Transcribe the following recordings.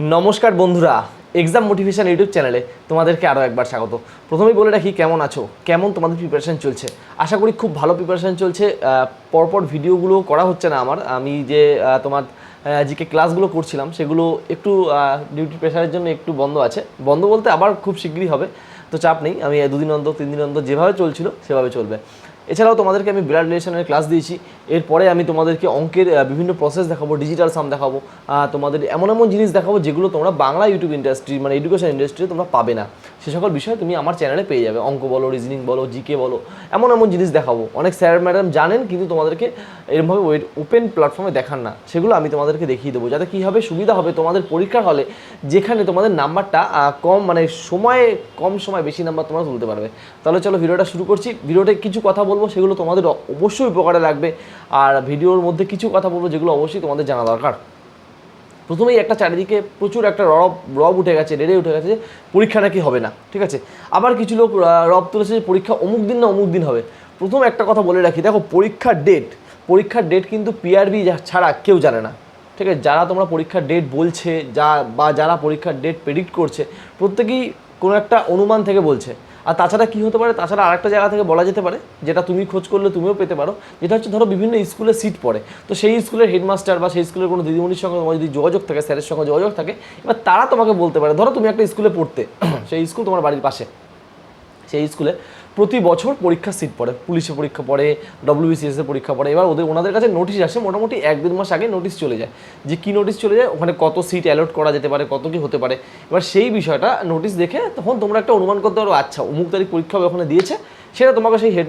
নমস্কার বন্ধুরা exam motivation YouTube চ্যানেলে তোমাদেরকে আরও একবার স্বাগত। প্রথমেই বলে রাখি, কেমন আছো? কেমন তোমাদের প্রিপারেশন চলছে? আশা করি খুব ভালো প্রিপারেশন চলছে। পরপর ভিডিওগুলো করা হচ্ছে না আমার। আমি যে তোমার জিকে ক্লাসগুলো করছিলাম, সেগুলো একটু ডিউটি প্রেশারের জন্য একটু বন্ধ আছে। বন্ধ বলতে আবার খুব শীঘ্রই হবে, তো চাপ নেই। আমি দুদিন অন্তর, তিন দিন অন্তর যেভাবে চলছিল, সেভাবে চলবে। এছাড়াও তোমাদেরকে আমি ব্লাড রিলেশনের ক্লাস দিয়েছি। এরপরে আমি তোমাদেরকে অঙ্কের বিভিন্ন প্রসেস দেখাবো ডিজিটাল সাম দেখাবো তোমাদের এমন এমন জিনিস দেখাবো যেগুলো তোমরা বাংলা ইউটিউব ইন্ডাস্ট্রি মানে এডুকেশন ইন্ডাস্ট্রিতে তোমরা পাবে না। সে সকল বিষয় তুমি আমার চ্যানেলে পেয়ে যাবে। অঙ্ক বলো রিজনিং বলো জিকে বলো, এমন এমন জিনিস দেখাবো। অনেক স্যার ম্যাডাম জানেন, কিন্তু তোমাদেরকে এরকমভাবে ওয়েট ওপেন প্ল্যাটফর্মে দেখান না। সেগুলো আমি তোমাদেরকে দেখিয়ে দেবো। যাতে কী হবে সুবিধা হবে তোমাদের পরীক্ষার হলে, যেখানে তোমাদের নাম্বারটা কম মানে সময়ে, কম সময় বেশি নাম্বার তোমরা তুলতে পারবে। তাহলে চলো ভিডিওটা শুরু করছি। ভিডিওতে কিছু কথা বলব সেগুলো তোমাদের অবশ্যই উপকারে লাগবে। আর ভিডিওর মধ্যে কিছু কথা বলব যেগুলো অবশ্যই তোমাদের জানা দরকার। প্রথমেই একটা চারিদিকে প্রচুর একটা রব রব উঠে গেছে, রেড়ে উঠে গেছে যে পরীক্ষা নাকি হবে না, ঠিক আছে? আবার কিছু লোক রব তুলেছে যে পরীক্ষা অমুক দিন না অমুক দিন হবে। প্রথম একটা কথা বলে রাখি, দেখো পরীক্ষার ডেট পরীক্ষার ডেট কিন্তু পিআরবি ছাড়া কেউ জানে না, ঠিক আছে? যারা তোমরা পরীক্ষার ডেট বলছে, যা বা যারা পরীক্ষার ডেট প্রেডিক্ট করছে, প্রত্যেকেই কোনো একটা অনুমান থেকে বলছে। আর তাছাড়া কী হতে পারে? তাছাড়া আরেকটা জায়গা থেকে বলা যেতে পারে, যেটা তুমি খোঁজ করলে তুমিও পেতে পারো। যেটা হচ্ছে, ধরো বিভিন্ন স্কুলে সিট পড়ে। তো সেই স্কুলের হেডমাস্টার বা সেই স্কুলের কোনো দিদিমণির সঙ্গে তোমার যদি যোগাযোগ থাকে, স্যারের সঙ্গে যোগাযোগ থাকে, এবার তারা তোমাকে বলতে পারে। ধরো তুমি একটা স্কুলে পড়তে, সেই স্কুল তোমার বাড়ির পাশে। সেই স্কুলে প্রতি বছর পরীক্ষা সিট পড়ে পুলিশের পরীক্ষা পড়ে ডব্লিউবিসিএসের পরীক্ষা পড়ে। এবার ওদের, ওনাদের কাছে নোটিশ আসে, মোটামুটি এক দেড় মাস আগে নোটিশ চলে যায়। যে কী নোটিশ চলে যায়, ওখানে কত সিট অ্যালট করা যেতে পারে, কত কী হতে পারে। এবার সেই বিষয়টা নোটিশ দেখে তখন তোমরা একটা অনুমান করতে পারো আচ্ছা অমুক তারিখ পরীক্ষা ওখানে দিয়েছে। সেটা তোমাকে সেই হেড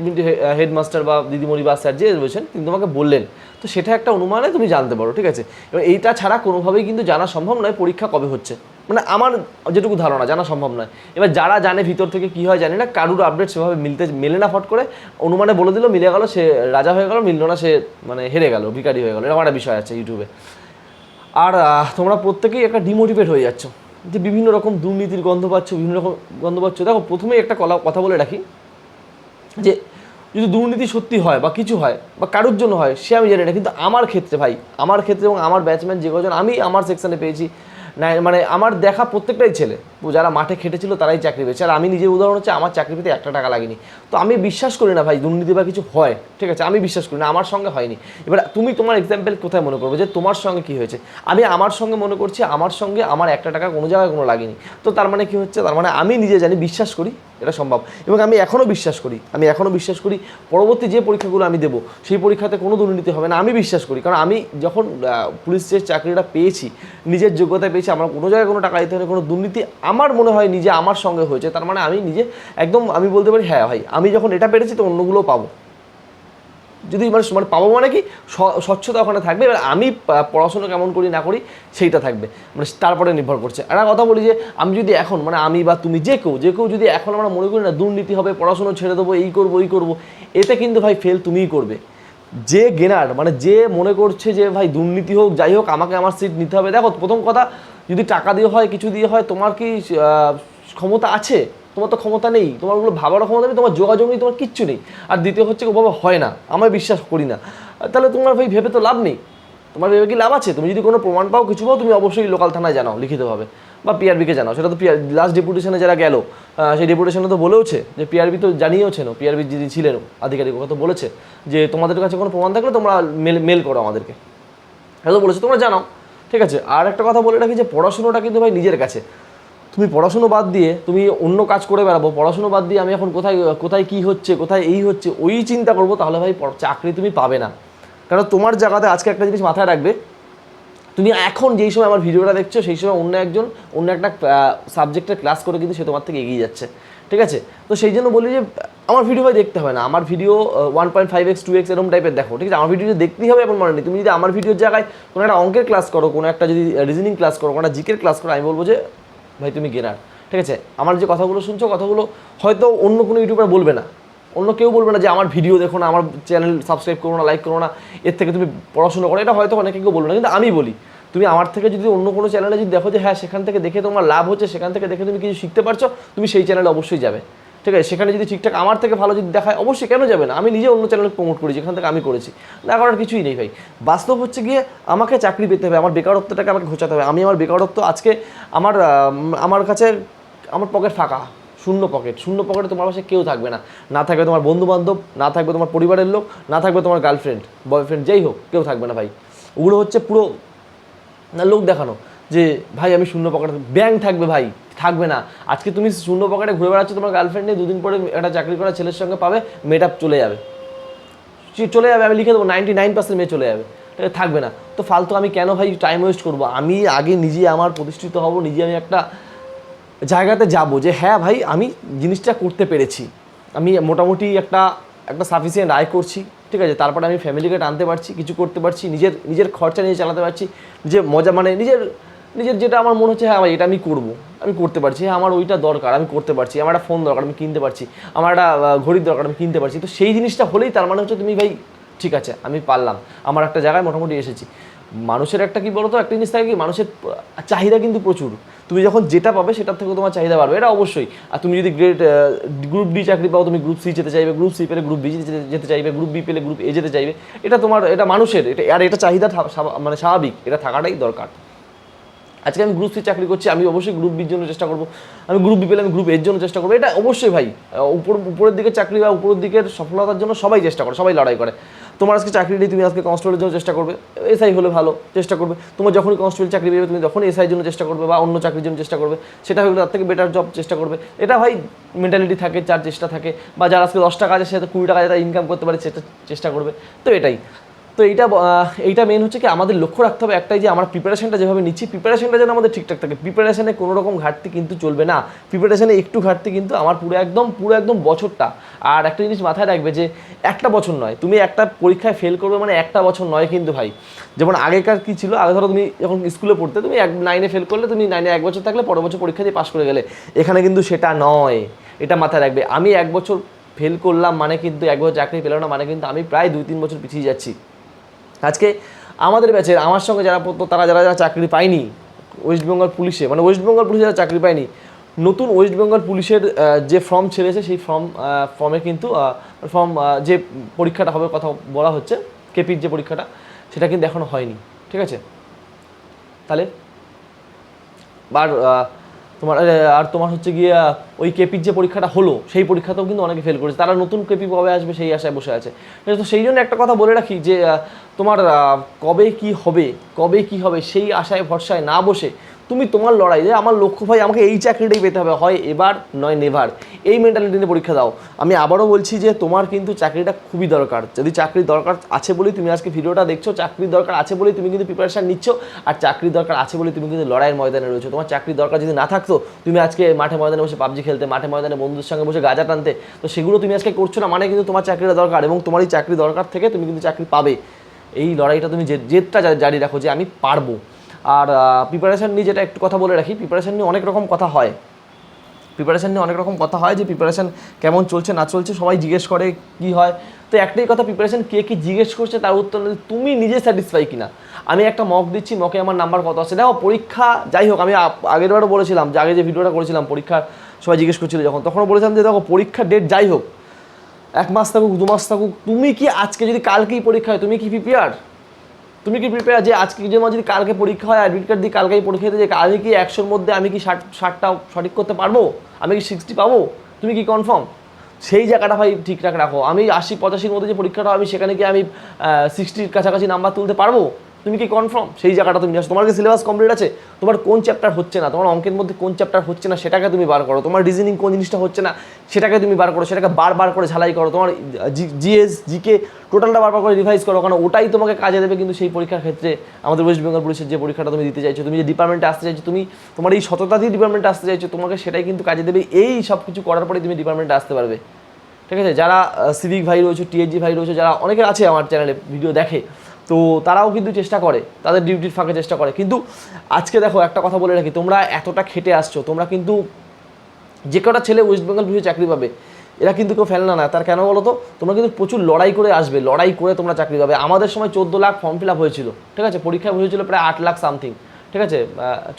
হেডমাস্টার বা দিদিমণি বা স্যার যে রয়েছেন, তিনি তোমাকে বললেন। তো সেটা একটা অনুমানে তুমি জানতে পারো, ঠিক আছে? এবার এইটা ছাড়া কোনোভাবেই কিন্তু জানা সম্ভব নয় পরীক্ষা কবে হচ্ছে। মানে আমার যেটুকু ধারণা, জানা সম্ভব নয়। এবার যারা জানে ভিতর থেকে কি হয় জানি না, কারুর আপডেট সেভাবে মিলতে মেলে না ফট করে। অনুমানে বলে দিল, মিলে গেল, সে রাজা হয়ে গেল, মিলল না, সে মানে হেরে গেল ভিকারি হয়ে গেল। এরকম একটা বিষয় আছে ইউটিউবে আর তোমরা প্রত্যেকেই একটা ডিমোটিভেট হয়ে যাচ্ছ। যে বিভিন্ন রকম দুর্নীতির গন্ধ পাচ্ছ, বিভিন্ন রকম গন্ধ পাচ্ছ। দেখো, প্রথমেই একটা কলা কথা বলে রাখি। যে যদি দুর্নীতি সত্যি হয় বা কিছু হয় বা কারোর জন্য হয়, সে আমি জানি না। কিন্তু আমার ক্ষেত্রে ভাই, আমার ক্ষেত্রে এবং আমার ব্যাচম্যান যে কজন, আমি আমার সেকশানে পেয়েছি। মানে আমার দেখা প্রত্যেকটাই ছেলে। যারা মাঠে খেটেছিল তারাই চাকরি পেয়েছে। আর আমি নিজের উদাহরণ হচ্ছে আমার চাকরি পেতে একটা টাকা লাগেনি। তো আমি বিশ্বাস করি না ভাই, দুর্নীতি বা কিছু হয়, ঠিক আছে? আমি বিশ্বাস করি না, আমার সঙ্গে হয়নি। এবার তুমি তোমার এক্সাম্পল কোথায় মনে করবে যে তোমার সঙ্গে কি হয়েছে? আমি আমার সঙ্গে মনে করছি আমার সঙ্গে আমার একটা টাকা কোনো জায়গায় কোনো লাগেনি। তো তার মানে কি হচ্ছে? তার মানে আমি নিজে জানি বিশ্বাস করি এটা সম্ভব। এবং আমি এখনও বিশ্বাস করি, আমি এখনও বিশ্বাস করি পরবর্তী যে পরীক্ষাগুলো আমি দেবো, সেই পরীক্ষাতে কোনো দুর্নীতি হবে না, আমি বিশ্বাস করি। কারণ আমি যখন পুলিশের চাকরিটা পেয়েছি, নিজের যোগ্যতায় পেয়েছি, আমার কোনো জায়গায় কোনো টাকা দিতে হয়নি কোনো দুর্নীতি আমার মনে হয় নিজে আমার সঙ্গে হয়েছে, তার মানে আমি নিজে একদম আমি বলতে পারি হ্যাঁ ভাই, আমি যখন এটা পেরেছি তো অন্যগুলোও পাবো। যদি মানে মানে পাবো মানে কি স্বচ্ছতা ওখানে থাকবে, এবার আমি পড়াশুনো কেমন করি না করি, সেইটা থাকবে। মানে তারপরে নির্ভর করছে। একটা কথা বলি যে, আমি যদি এখন মানে আমি বা তুমি যে কেউ যে কেউ যদি এখন আমরা মনে করি না, দুর্নীতি হবে, পড়াশুনো ছেড়ে দেবো, এই করব এই করব, এতে কিন্তু ভাই ফেল তুমিই করবে। যে গেনার মানে যে মনে করছে যে ভাই দুর্নীতি হোক, যাই হোক, আমাকে আমার সিট নিতে হবে। দেখো, প্রথম কথা যদি টাকা দিয়ে হয়, কিছু দিয়ে হয়, তোমার কি ক্ষমতা আছে? তোমার তো ক্ষমতা নেই। তোমার ওগুলো ভাবারও ক্ষমতা নেই, তোমার যোগাযোগ নেই, তোমার কিচ্ছু নেই। আর দ্বিতীয় হচ্ছে ওভাবে হয় না। আমার বিশ্বাস করি না। তাহলে তোমার ভাই ভেবে তো লাভ নেই। তোমার ভেবে কি লাভ আছে? তুমি যদি কোনো প্রমাণ পাও, কিছু পাও, তুমি অবশ্যই লোকাল থানায় জানাও লিখিতভাবে বা পিআরবিকে জানাও। সেটা তো পিআর লাস্ট ডেপুটেশনে যারা গেল সেই ডেপুটেশনে তো বলেওছে যে পিআরবি তো জানিয়েওছেন পিআরবি যিনি ছিলেন, আধিকারিক ওরা তো বলেছে যে তোমাদের কাছে কোনো প্রমাণ থাকলে তোমরা মেল মেল করো আমাদেরকে। এটা তো বলেছে, তোমরা জানাও। ঠিক আছে, আর একটা কথা বলে রাখি যে পড়াশুনোটা কিন্তু ভাই নিজের কাছে। তুমি পড়াশুনো বাদ দিয়ে তুমি অন্য কাজ করে বেড়াবো, পড়াশুনো বাদ দিয়ে আমি এখন কোথায় কোথায় কি হচ্ছে, কোথায় এই হচ্ছে, ওই চিন্তা করব, তাহলে ভাই চাকরি তুমি পাবে না। কারণ তোমার জায়গাতে আজকে একটা জিনিস মাথায় রাখবে, তুমি এখন যেই সময় আমার ভিডিওটা দেখছ, সেই সময় অন্য একজন, অন্য একটা সাবজেক্টের ক্লাস করে কিন্তু সে তোমার থেকে এগিয়ে যাচ্ছে। ঠিক আছে? তো সেই জন্য বলি যে আমার ভিডিও ভাই দেখতে হয় না। আমার video one point five x two x এরকম টাইপের দেখো, ঠিক আছে? আমার ভিডিও দেখতেই হবে, এমন মনে নেই। তুমি যদি আমার ভিডিওর জায়গায় কোনো একটা অঙ্কের ক্লাস করো, কোনো একটা যদি রিজনিং ক্লাস করো, কোনো একটা জিকের ক্লাস করো, আমি বলব যে, ভাই, তুমি গেনার ঠিক আছে? আমার যে কথাগুলো শুনছো, কথাগুলো হয়তো অন্য কোনো ইউটিউবার বলবে না। অন্য কেউ বলবে না যে, আমার ভিডিও দেখো না, আমার চ্যানেল সাবস্ক্রাইব করো না লাইক করো না, এর থেকে তুমি পড়াশোনা করো। এটা হয়তো অনেকে কেউ বলবে না, কিন্তু আমি বলি, তুমি আমার থেকে যদি অন্য কোনো চ্যানেলে যদি দেখো যে হ্যাঁ সেখান থেকে দেখে তোমার লাভ হচ্ছে, সেখান থেকে দেখে তুমি কিছু শিখতে পারছ, তুমি সেই চ্যানেলে অবশ্যই যাবে। ঠিক আছে? সেখানে যদি ঠিকঠাক আমার থেকে ভালো যদি দেখায়, অবশ্যই কেন যাবে না? আমি নিজে অন্য চ্যানেলে প্রমোট করি যেখান থেকে আমি করেছি। না করার কিছুই নেই ভাই। বাস্তব হচ্ছে গিয়ে আমাকে চাকরি পেতে হবে, আমার বেকারত্বটাকে আমাকে ঘোচাতে হবে। আমি আমার বেকারত্ব আজকে আমার আমার কাছে, আমার পকেট ফাঁকা, শূন্য পকেট শূন্য পকেটে তোমার পাশে কেউ থাকবে না। না থাকবে তোমার বন্ধু বান্ধব না থাকবে তোমার পরিবারের লোক, না থাকবে তোমার গার্লফ্রেন্ড বয়ফ্রেন্ড যেই হোক, কেউ থাকবে না ভাই। ওগুলো হচ্ছে পুরো লোক দেখানো। যে, ভাই, আমি শূন্য পকেটে ব্যাং থাকবে, ভাই, থাকবে না। আজকে তুমি শূন্য পকেটে ঘুরে বেড়াচ্ছ, তোমার গার্লফ্রেন্ড নিয়ে দুদিন পরে একটা চাকরি করা ছেলের সঙ্গে পাবে, মেয়েটা চলে যাবে। চলে যাবে, আমি লিখে দেবো নাইনটি নাইন পার্সেন্ট মেয়ে চলে যাবে। থাকবে না। তো ফালতু আমি কেন ভাই টাইম ওয়েস্ট করব? আমি আগে নিজে আমার প্রতিষ্ঠিত হব নিজে আমি একটা জায়গাতে যাব যে হ্যাঁ ভাই, আমি জিনিসটা করতে পেরেছি। আমি মোটামুটি একটা একটা সাফিসিয়েন্ট আয় করছি। ঠিক আছে, তারপরে আমি ফ্যামিলিকে টানতে পারছি, কিছু করতে পারছি, নিজের নিজের খরচা নিয়ে চালাতে পারছি, নিজের মজা মানে নিজের নিজের যেটা আমার মনে হচ্ছে হ্যাঁ এটা আমি করব। আমি করতে পারছি হ্যাঁ আমার ওইটা দরকার, আমি করতে পারছি, আমার একটা ফোন দরকার, আমি কিনতে পারছি, আমার একটা ঘড়ির দরকার, আমি কিনতে পারছি। তো সেই জিনিসটা হলেই তার মানে হচ্ছে তুমি, ভাই, ঠিক আছে, আমি পারলাম। আমার একটা জায়গায় মোটামুটি এসেছি। মানুষের একটা কি বলতো, একটা জিনিস থাকে কি, মানুষের চাহিদা কিন্তু প্রচুর। তুমি যখন যেটা পাবে, সেটার থেকে তোমার চাহিদা বাড়বে, এটা অবশ্যই। আর তুমি যদি গ্রেড গ্রুপ ডি চাকরি পাও, তুমি গ্রুপ সি যেতে চাইবে গ্রুপ সি পেলে গ্রুপ বি যেতে চাইবে গ্রুপ বি পেলে গ্রুপ এ যেতে চাইবে। এটা তোমার, এটা মানুষের, এটা, আর এটা চাহিদা মানে স্বাভাবিক, এটা থাকাটাই দরকার। আজকে আমি গ্রুপ সি চাকরি করছি, আমি অবশ্যই গ্রুপ বির জন্য চেষ্টা করব। আমি গ্রুপ বি পেলে আমি গ্রুপ এর জন্য চেষ্টা করব। এটা অবশ্যই ভাই উপর, উপরের দিকে চাকরি বা উপরের দিকের সফলতার জন্য সবাই চেষ্টা করে, সবাই লড়াই করে। তোমার আজকে চাকরি নেই, তুমি আজকে কনস্টেবলের জন্য চেষ্টা করবে। এসআই হলে ভালো, চেষ্টা করবে। তোমার যখনই কনস্টেবল চাকরি পেয়ে তুমি তখনই এসআই জন্য চেষ্টা করবে বা অন্য চাকরির জন্য চেষ্টা করবে। সেটা হলে তার থেকে বেটার জব চেষ্টা করবে। এটা ভাই মেন্টালিটি থাকে, যার চেষ্টা থাকে। বা যার আজকে দশ টাকা আছে, সে কুড়ি টাকা তারা ইনকাম করতে পারে, সেটা চেষ্টা করবে। তো এটাই। তো এইটা এইটা মেন হচ্ছে কি আমাদের লক্ষ্য রাখতে হবে একটাই যে আমার প্রিপারেশনটা যেভাবে নিচ্ছি প্রিপারেশনটা যেন আমাদের ঠিকঠাক থাকে। প্রিপারেশনে কোনো রকম ঘাটতি কিন্তু চলবে না। প্রিপারেশনে একটু ঘাটতি কিন্তু আমার পুরো একদম পুরো একদম বছরটা। আর একটা জিনিস মাথায় রাখবে যে একটা বছর নয়, তুমি একটা পরীক্ষায় ফেল করবে মানে একটা বছর নয় কিন্তু ভাই। যেমন আগেকার কি ছিল? আগে ধরো তুমি যখন স্কুলে পড়তে, তুমি এক নাইনে ফেল করলে তুমি নাইনে এক বছর থাকলে পরের বছর পরীক্ষা দিয়ে পাশ করে গেলে। এখানে কিন্তু সেটা নয়। এটা মাথায় রাখবে। আমি এক বছর ফেল করলাম মানে কিন্তু এক বছর চাকরি পেলাম না মানে কিন্তু আমি প্রায় দুই, তিন বছর পিছিয়ে যাচ্ছি। আজকে আমাদের ব্যাচের আমার সঙ্গে যারা পড়তো তারা যারা যারা চাকরি পায়নি ওয়েস্ট বেঙ্গল পুলিশে মানে ওয়েস্ট বেঙ্গল পুলিশে যারা চাকরি পায়নি নতুন ওয়েস্ট বেঙ্গল পুলিশের যে ফর্ম ছেড়েছে সেই ফর্ম ফর্মে কিন্তু ফর্ম যে পরীক্ষাটা হবে কথা বলা হচ্ছে কেপির যে পরীক্ষাটা সেটা কিন্তু এখনও হয়নি ঠিক আছে? তাহলে আহ, তোমার আর তোমার হচ্ছে গিয়ে ওই কেপির যে পরীক্ষাটা হলো, সেই পরীক্ষাতেও কিন্তু অনেকে ফেল করেছে। তারা নতুন কেপি কবে আসবে সেই আশায় বসে আছে। তো সেই জন্য একটা কথা বলে রাখি যে তোমার কবে কি হবে, কবে কি হবে সেই আশায় ভরসায় না বসে তুমি তোমার লড়াই, যে আমার লক্ষ্য ভাই আমাকে এই চাকরিটাই পেতে হবে। হয় এবার নয় নেভার। এই মেন্টালিটি নিয়ে পরীক্ষা দাও। আমি আবারও বলছি যে তোমার কিন্তু চাকরিটা খুবই দরকার। যদি চাকরির দরকার আছে বলেই তুমি আজকে ভিডিওটা দেখছ, চাকরির দরকার আছে বলেই তুমি কিন্তু প্রিপারেশান নিচ্ছ, আর চাকরির দরকার আছে বলে তুমি কিন্তু লড়াইয়ের ময়দানে রয়েছো। তোমার চাকরির দরকার যদি না থাকতো, তুমি আজকে মাঠে ময়দানে বসে পাবজি খেলতে, মাঠে ময়দানে বন্ধুদের সঙ্গে বসে গাজা টানতে, তো সেগুলো তুমি আজকে করছ না মানে কিন্তু তোমার চাকরিটা দরকার এবং তোমার এই চাকরি দরকার থেকে তুমি কিন্তু চাকরি পাবে। এই লড়াইটা তুমি জেদটা জারি রাখো যে আমি পারব। আর প্রিপারেশান নিয়ে যেটা একটু কথা বলে রাখি প্রিপারেশান নিয়ে অনেক রকম কথা হয়। প্রিপারেশান নিয়ে অনেক রকম কথা হয় যে প্রিপারেশান কেমন চলছে, না চলছে, সবাই জিজ্ঞেস করে কি হয়। তো একটাই কথা প্রিপারেশন কে কী জিজ্ঞেস করছে, তার উত্তর তুমি নিজে স্যাটিসফাই কিনা। আমি একটা মক দিচ্ছি মকে আমার নাম্বার কত আছে, দেখো, পরীক্ষা, যাই হোক, আমি আগের বারও বলেছিলাম, যে আগে যে ভিডিওটা করেছিলাম পরীক্ষার সবাই জিজ্ঞেস করছিল যখন, তখনও বলেছিলাম যে দেখো পরীক্ষার ডেট যাই হোক, এক মাস থাকুক, দু মাস থাকুক, তুমি কি আজকে যদি কালকেই পরীক্ষা হয়, তুমি কি প্রিপেয়ার তুমি কি প্রিপেয়ার যে আজকে যেমন যদি কালকে পরীক্ষা হয় অ্যাডমিট কার্ড দিয়ে কালকেই পরীক্ষা দিতে আমি কি একশোর মধ্যে আমি কি ষাট ষাটটা সঠিক করতে পারব? আমি কি সিক্সটি পাবো? তুমি কি কনফার্ম সেই জায়গাটা ভাই ঠিকঠাক রাখো আমি আশি পঁচাশির মধ্যে যে পরীক্ষাটা আমি সেখানে কি আমি সিক্সটির কাছাকাছি নাম্বার তুলতে পারব? তুমি কি কনফার্ম সেই জায়গাটা তুমি আসো। তোমার কি সিলেবাস কমপ্লিট আছে? তোমার কোন চ্যাপ্টার হচ্ছে না? তোমার অঙ্কের মধ্যে কোন চ্যাপ্টার হচ্ছে না, সেটাকে তুমি বার করো। তোমার রিজনিং কোন জিনিসটা হচ্ছে না, সেটাকে তুমি বার করো। সেটাকে বারবার করে ঝালাই করো। তোমার জিএস জিকে টোটালটা বারবার করে রিভাইজ করো। কারণ ওটাই তোমাকে কাজে দেবে কিন্তু সেই পরীক্ষার ক্ষেত্রে আমাদের ওয়েস্ট বেঙ্গল পুলিশের যে পরীক্ষাটা তুমি দিতে চাইছো, তুমি যে ডিপার্টমেন্টে আসতে চাইছো, তুমি তোমার এই সততা দিয়ে ডিপার্টমেন্টে আসতে চাইছো, তোমাকে সেটাই কিন্তু কাজে দেবে। এই সব কিছু করার পরে তুমি ডিপার্টমেন্টে আসতে পারবে। ঠিক আছে? যারা সিভিক ভাই রয়েছে টিএসজি ভাই রয়েছে, যারা অনেকে আছে আমার চ্যানেলে ভিডিও দেখে তো তারাও কিন্তু চেষ্টা করে, তাদের ডিউটির ফাঁকে চেষ্টা করে। কিন্তু আজকে দেখো একটা কথা বলে রাখি, তোমরা এতটা খেটে আসছো, তোমরা কিন্তু যে কটা ছেলে ওয়েস্ট বেঙ্গল পুলিশে চাকরি পাবে, এরা কিন্তু কেউ ফেলনা না। তার কেন বলো তো? তোমরা কিন্তু প্রচুর লড়াই করে আসবে, লড়াই করে তোমরা চাকরি পাবে। আমাদের সময় চোদ্দ লাখ ফর্ম ফিল আপ হয়েছিল, ঠিক আছে? পরীক্ষায় হয়েছিল প্রায় আট লাখ সামথিং ঠিক আছে?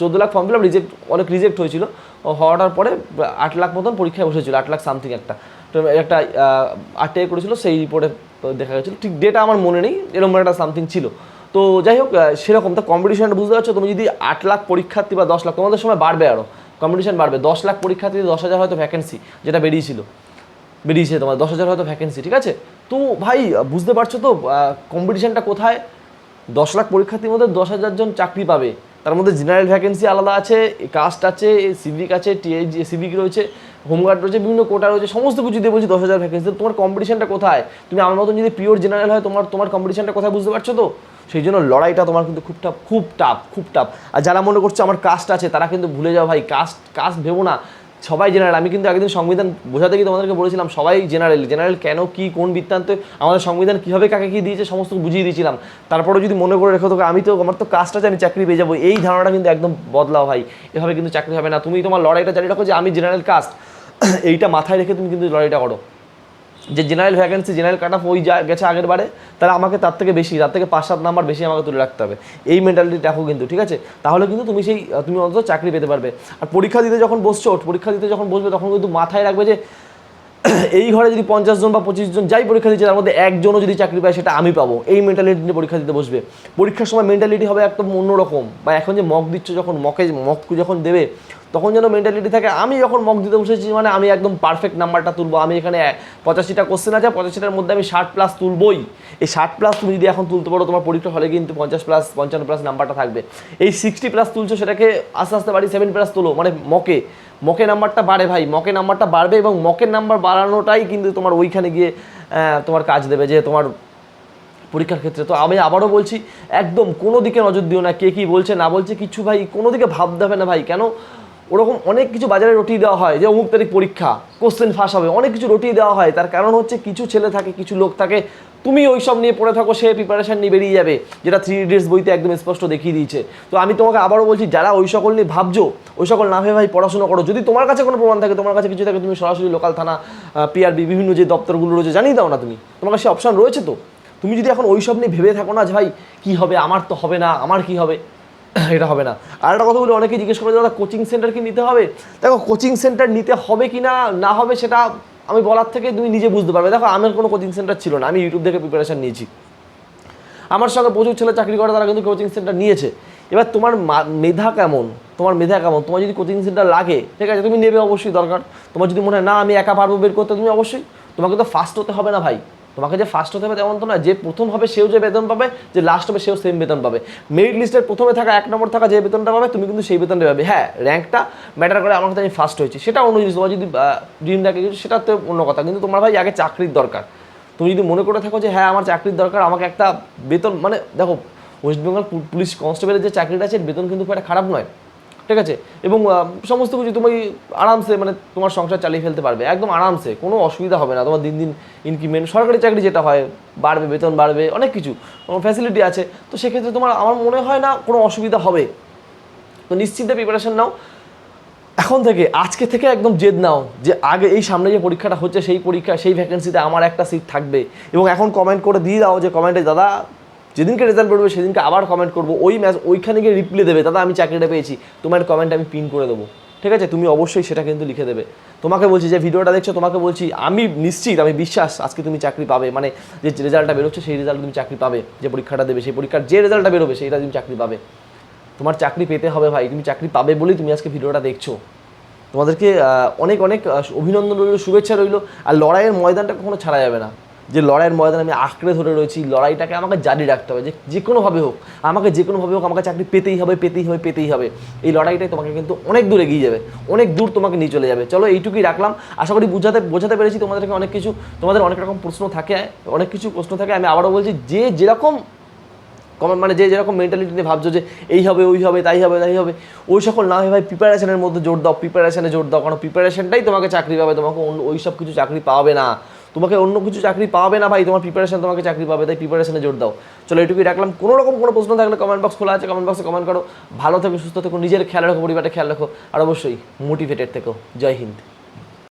চোদ্দ lakh form fill up reject অনেক রিজেক্ট হয়েছিল। হওয়াটার পরে আট লাখ মতন পরীক্ষায় বসেছিল, আট লাখ সামথিং একটা। একটা আট টাকা করেছিল, সেই রিপোর্টে দেখা গেছিল ঠিক ডেটা আমার মনে নেই, এরকম একটা সামথিং ছিল। তো যাই হোক সেরকম। তো কম্পিটিশনটা বুঝতে পারছ? তুমি যদি আট লাখ পরীক্ষার্থী বা দশ লাখ, তোমাদের সময় বাড়বে আরও কম্পিটিশন বাড়বে। দশ লাখ পরীক্ষার্থী, দশ হাজার হয়তো ভ্যাকেন্সি যেটা বেরিয়েছিল। বেরিয়েছে তোমার, দশ হাজার হয়তো ভ্যাকেন্সি ঠিক আছে? তো ভাই, বুঝতে পারছ তো কম্পিটিশনটা কোথায়? দশ লাখ পরীক্ষার্থীর মধ্যে দশ হাজার জন চাকরি পাবে। তার মধ্যে জেনারেল ভ্যাকেন্সি আলাদা আছে কাস্ট আছে সিভিক আছে টিএইচ সিভিক রয়েছে। হোমগার্ড রয়েছে, বিভিন্ন কোটা রয়েছে, সমস্ত কিছু দিয়ে বলছি দশ হাজার ভ্যাকেন্সি তোমার কম্পিটিশনটা কোথায়? তুমি আমার মতন যদি পিওর জেনারেল হয়, তোমার তোমার কম্পিটিশনটা কোথায় বুঝতে পারছ তো? সেই জন্য লড়াইটা তোমার কিন্তু খুব টাফ খুব টাফ খুব টাফ আর যারা মনে করছে আমার কাস্ট আছে, তারা কিন্তু ভুলে যাও ভাই কাস্ট কাস্ট ভেবো না। সবাই জেনারেল আমি কিন্তু একদিন সংবিধান বোঝাতে গিয়ে তোমাদেরকে বলেছিলাম, সবাই জেনারেল জেনারেল কেন, কি, কোন বৃত্তান্তে, আমাদের সংবিধান কীভাবে কাকে কী দিয়েছে, সমস্ত বুঝিয়ে দিয়েছিলাম। তারপরে যদি মনে করে রেখো তোকে, আমি তো, আমার তো কাজটা আছে, আমি চাকরি পেয়ে যাব। এই ধারণাটা কিন্তু একদম বদলাও ভাই। এভাবে কিন্তু চাকরি হবে না। তুমি তোমার লড়াইটা জারি রাখো যে আমি জেনারেল কাস্ট এইটা মাথায় রেখে তুমি কিন্তু লড়াইটা করো। যে general vacancy general cut off ওই যা গেছে আগের বারে, তাহলে আমাকে তার থেকে বেশি, তার থেকে পাঁচ, সাত নাম্বার বেশি আমাকে তুলে রাখতে হবে। এই মেন্টালিটি দেখো কিন্তু, ঠিক আছে? তাহলে কিন্তু তুমি সেই, তুমি অন্তত চাকরি পেতে পারবে। আর পরীক্ষা দিতে যখন বসছো, পরীক্ষা দিতে যখন বসবে, তখন কিন্তু মাথায় রাখবে যে এই ঘরে যদি পঞ্চাশ জন বা পঁচিশ জন যাই পরীক্ষা দিচ্ছে, তার মধ্যে একজনও যদি চাকরি পায়, সেটা আমি পাবো। এই মেন্টালিটি নিয়ে পরীক্ষা দিতে বসবে। পরীক্ষার সময় মেন্টালিটি হবে একদম অন্যরকম। বা এখন যে মক দিচ্ছ, যখন মকে মক যখন দেবে তখন যেন মেন্টালিটি থাকে। আমি যখন মক দিতে বসেছি মানে আমি একদম পারফেক্ট নাম্বারটা তুলবো। আমি এখানে পঁচাশিটা কোশ্চেন আছে, পঁচাশিটার মধ্যে আমি ষাট প্লাস তুলবই। এই ষাট প্লাস তুমি যদি এখন তুলতে পারো, তোমার পরীক্ষা হলে কিন্তু পঞ্চাশ প্লাস পঞ্চান্ন প্লাস নাম্বারটা থাকবে। এই সিক্সটি প্লাস তুলছো, সেটাকে আস্তে আস্তে বাড়ি সেভেন প্লাস তুলো। মানে মকে মকে নাম্বারটা বাড়ে ভাই। মকে নাম্বারটা বাড়বে এবং মকের নাম্বার বাড়ানোটাই কিন্তু তোমার ওইখানে গিয়ে তোমার কাজ দেবে যে তোমার পরীক্ষার ক্ষেত্রে। তো আমি আবারও বলছি, একদম কোনো দিকে নজর দিও না, কে কী বলছে না বলছে, কিছু ভাই কোনো দিকে ভাবতে হবে না ভাই। কেন? ওরকম অনেক কিছু বাজারে রটিয়ে দেওয়া হয়, যে অমুক তারিখ পরীক্ষা কোশ্চেন ফাঁস হবে, অনেক কিছু রটিয়ে দেওয়া হয়। তার কারণ হচ্ছে কিছু ছেলে থাকে, কিছু লোক থাকে, তুমি ওই সব নিয়ে পড়ে থাকো, সে প্রিপারেশন নিয়ে বেরিয়ে যাবে, যেটা থ্রি ইডিয়টস বইতে একদম স্পষ্ট দেখিয়ে দিয়েছে। তো আমি তোমাকে আবারও বলছি, যারা ওই সকল নিয়ে ভাবছ, ওই সকল না ভেবে ভাই পড়াশোনা করো। যদি তোমার কাছে কোনো প্রমাণ থাকে, তোমার কাছে কিছু থাকে, তুমি সরাসরি লোকাল থানা পিআরবি বিভিন্ন যে দপ্তরগুলো রয়েছে, জানিয়ে দাও না তুমি। তোমার কাছে অপশন রয়েছে তো? তুমি যদি এখন ওই সব নিয়ে ভেবে থাকো না যে ভাই, কী হবে, আমার তো হবে না, আমার কি হবে? এটা হবে না। আর একটা কথা বলি অনেকে জিজ্ঞেস করে দাদা কোচিং সেন্টার কি নিতে হবে? দেখো কোচিং সেন্টার নিতে হবে কি না না হবে সেটা আমি বলার থেকে তুমি নিজে বুঝতে পারবে। দেখো, আমার কোনো কোচিং সেন্টার ছিল না, আমি ইউটিউব থেকে প্রিপারেশন নিয়েছি। আমার সঙ্গে প্রচুর ছেলে চাকরি করে, তারা কিন্তু কোচিং সেন্টার নিয়েছে। এবার তোমার মেধা কেমন? তোমার মেধা কেমন? তোমার যদি কোচিং সেন্টার লাগে, ঠিক আছে, তুমি নেবে অবশ্যই দরকার। তোমার যদি মনে হয়, না, আমি একা পারব বের করতে, তুমি অবশ্যই। তোমাকে তো ফার্স্ট হতে হবে না ভাই। তোমাকে যে ফার্স্ট হতে হবে তেমন তো না যে প্রথম হবে সেও যে বেতন পাবে, যে লাস্ট হবে সেও সেম বেতন পাবে। মেরিট লিস্টের প্রথমে থাকা, এক নম্বর থাকা যে বেতনটা পাবে, তুমি কিন্তু সেই বেতনটা পাবে। হ্যাঁ র্যাঙ্কটা ম্যাটার করে আমার কাছে আমি ফার্স্ট হয়েছি। সেটা অন্য জিনিস, তোমার যদি ড্রিম থাকে কিছু, সেটা তো অন্য কথা। কিন্তু তোমার ভাই আগে চাকরির দরকার। তুমি যদি মনে করে থাকো যে হ্যাঁ আমার চাকরির দরকার, আমাকে একটা বেতন মানে দেখো ওয়েস্ট বেঙ্গল পুলিশ কনস্টেবলের যে চাকরিটা আছে বেতন কিন্তু খুব একটা খারাপ নয়। ঠিক আছে? এবং সমস্ত কিছু তুমি আরামসে মানে তোমার সংসার চালিয়ে ফেলতে পারবে, একদম আরামসে, কোনো অসুবিধা হবে না। তোমার দিন দিন ইনক্রিমেন্ট সরকারি চাকরি যেটা হয়, বাড়বে, বেতন বাড়বে, অনেক কিছু ফ্যাসিলিটি আছে। তো সেক্ষেত্রে তোমার, আমার মনে হয় না কোনো অসুবিধা হবে। তো নিশ্চিন্তে প্রিপারেশন নাও। এখন থেকে, আজকে থেকে একদম জেদ নাও যে আগে এই সামনে যে পরীক্ষাটা হচ্ছে, সেই পরীক্ষা, সেই ভ্যাকেন্সিতে আমার একটা সিট থাকবে। এবং এখন কমেন্ট করে দিয়ে দাও যে কমেন্টে দাদা যেদিনকে রেজাল্ট বেরোবে, সেদিনকে আবার কমেন্ট করব। ওই ম্যাচ ওইখানে গিয়ে রিপ্লাই দেবে। দাদা, আমি চাকরিটা পেয়েছি। তোমার কমেন্ট আমি পিন করে দেবো। ঠিক আছে? তুমি অবশ্যই সেটা কিন্তু লিখে দেবে। তোমাকে বলছি যে, ভিডিওটা দেখছ, তোমাকে বলছি, আমি নিশ্চিত, আমি বিশ্বাস, আজকে তুমি চাকরি পাবে। মানে যে রেজাল্টটা বেরোচ্ছে, সেই রেজাল্ট তুমি চাকরি পাবে। যে পরীক্ষাটা দেবে, সেই পরীক্ষার যে রেজাল্টটা বেরোবে, সেইটা তুমি চাকরি পাবে। তোমার চাকরি পেতে হবে ভাই। তুমি চাকরি পাবে বলেই তুমি আজকে ভিডিওটা দেখছ। তোমাদেরকে অনেক অনেক অভিনন্দন রইল, শুভেচ্ছা রইল। আর লড়াইয়ের ময়দানটা কখনো ছাড়া যাবে না। যে লড়াইয়ের ময়দানে আমি আঁকড়ে ধরে রয়েছি লড়াইটাকে আমাকে জারি রাখতে হবে, যে যে কোনোভাবে হোক, আমাকে যে কোনোভাবে হোক, আমাকে চাকরি পেতেই হবে পেতেই হবে পেতেই হবে। এই লড়াইটাই তোমাকে কিন্তু অনেক দূর এগিয়ে যাবে, অনেক দূর তোমাকে নিয়ে চলে যাবে। চলো এইটুকুই রাখলাম। আশা করি বুঝাতে, বোঝাতে পেরেছি তোমাদেরকে অনেক কিছু, তোমাদের অনেক রকম প্রশ্ন থাকে, অনেক কিছু প্রশ্ন থাকে। আমি আবারও বলছি, যে যেরকম কমেন্ট মানে যে যেরকম মেন্টালিটি নিয়ে ভাবছ যে এই হবে, ওই হবে, তাই হবে তাই হবে, ওই সকল না হয় ভাই প্রিপারেশনের মধ্যে জোর দাও প্রিপারেশনে জোর দাও, কারণ প্রিপারেশনটাই তোমাকে চাকরি পাবে, তোমাকে ওই সব কিছু চাকরি পাবে না। তোমাকে অন্য কিছু চাকরি পাবে না ভাই, তোমার প্রিপারেশন তোমাকে চাকরি পাবে, তাই প্রিপারেশনে জোর দাও। চলো এটুকুই রাখলাম। কোনো রকম কোনো প্রশ্ন থাকলে কমেন্ট বক্স খোলা আছে কমেন্ট বক্সে কমেন্ট করো। ভালো থেকো, সুস্থ থেকো, নিজের খেয়াল রাখো, পরিবারের খেয়াল রাখো। আর অবশ্যই মোটিভেটেড থেকো। জয় হিন্দ।